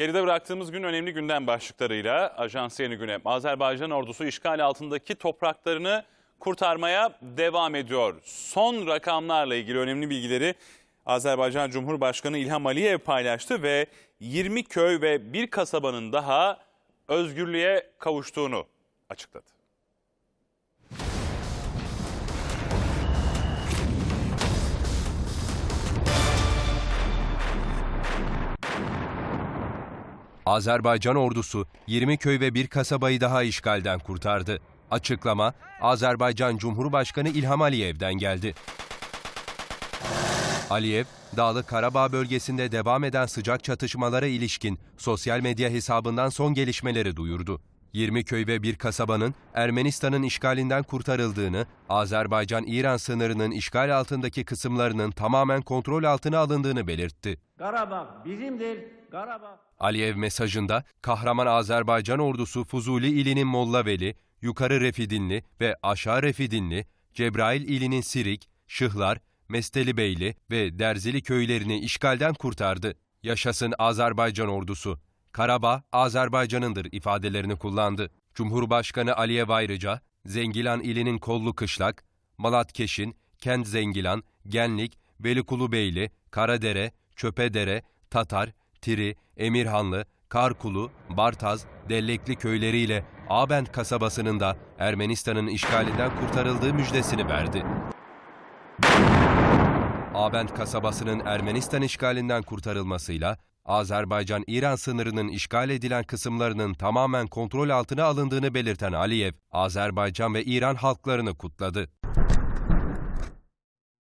Geride bıraktığımız gün önemli gündem başlıklarıyla Ajans Yeni Güne Azerbaycan ordusu işgal altındaki topraklarını kurtarmaya devam ediyor. Son rakamlarla ilgili önemli bilgileri Azerbaycan Cumhurbaşkanı İlham Aliyev paylaştı ve 20 köy ve bir kasabanın daha özgürlüğe kavuştuğunu açıkladı. Azerbaycan ordusu 20 köy ve bir kasabayı daha işgalden kurtardı. Açıklama Azerbaycan Cumhurbaşkanı İlham Aliyev'den geldi. Aliyev, Dağlık Karabağ bölgesinde devam eden sıcak çatışmalara ilişkin sosyal medya hesabından son gelişmeleri duyurdu. 20 köy ve bir kasabanın Ermenistan'ın işgalinden kurtarıldığını, Azerbaycan-İran sınırının işgal altındaki kısımlarının tamamen kontrol altına alındığını belirtti. Karabağ bizimdir. Karabağ Aliyev mesajında kahraman Azerbaycan ordusu Fuzuli ilinin Mollaveli, Yukarı Refidinli ve Aşağı Refidinli, Cebrail ilinin Sirik, Şıhlar, Mestelibeyli ve Derzili köylerini işgalden kurtardı. Yaşasın Azerbaycan ordusu. Karabağ Azerbaycan'ındır ifadelerini kullandı. Cumhurbaşkanı Aliyev ayrıca Zengilan ilinin Kollu Kışlak, Malatkeşin, Kent Zengilan, Genlik, Velikulubeyli, Karadere, Çöpedere, Tatar, Tiri, Emirhanlı, Karkulu, Bartaz, Dellekli köyleriyle Abent kasabasının da Ermenistan'ın işgalinden kurtarıldığı müjdesini verdi. Abent kasabasının Ermenistan işgalinden kurtarılmasıyla Azerbaycan-İran sınırının işgal edilen kısımlarının tamamen kontrol altına alındığını belirten Aliyev, Azerbaycan ve İran halklarını kutladı.